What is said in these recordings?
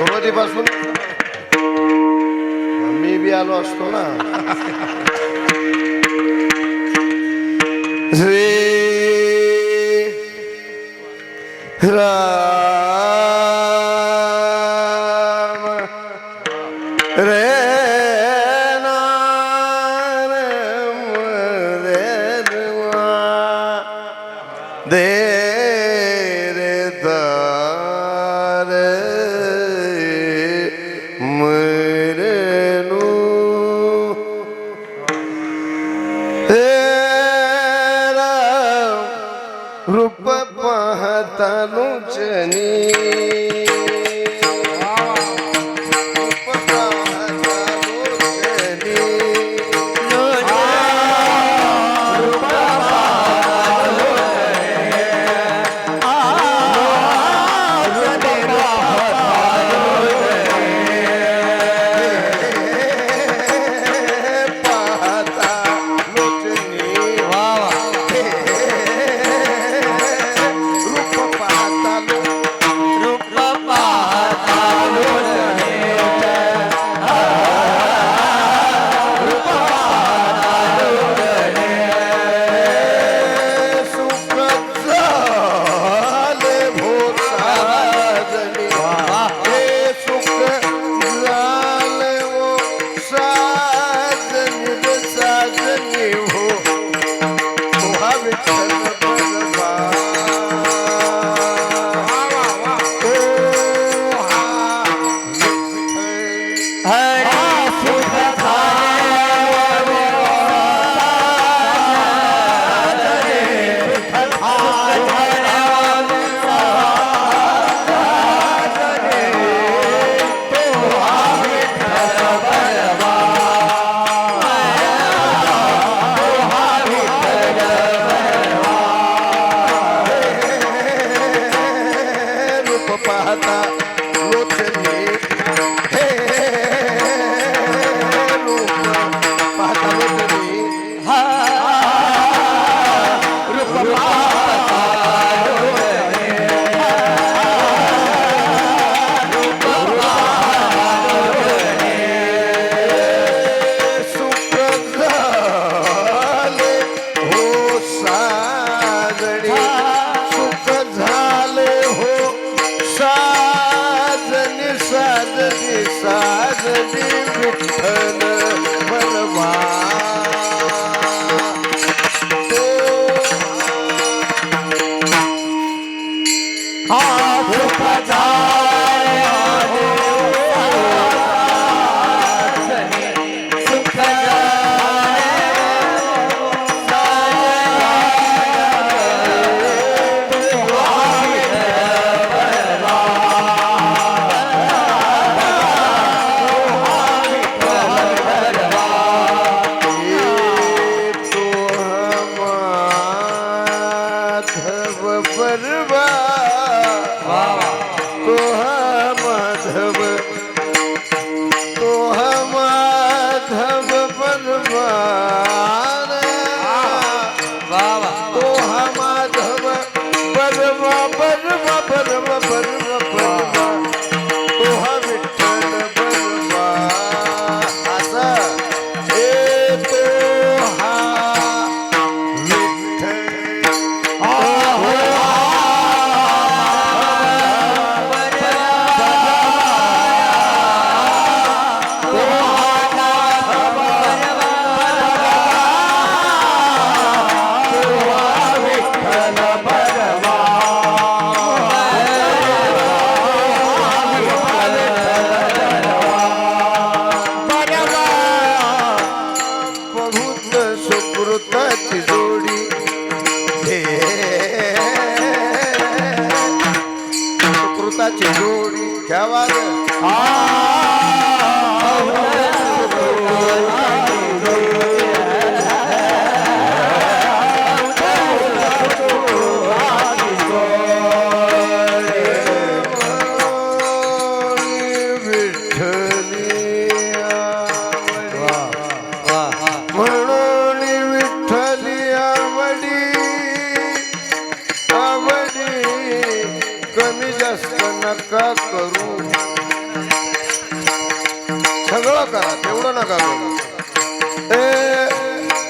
Το ροτίφασον. Μην βιαλώστω να. Ρι. Ρα. चाहता साजली विठ्ठल. चोरी क्या बात है हाँ सगळं करा तेवढं नका ए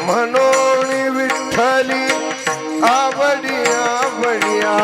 म्हणून विठ्ठली आवडी आवडिया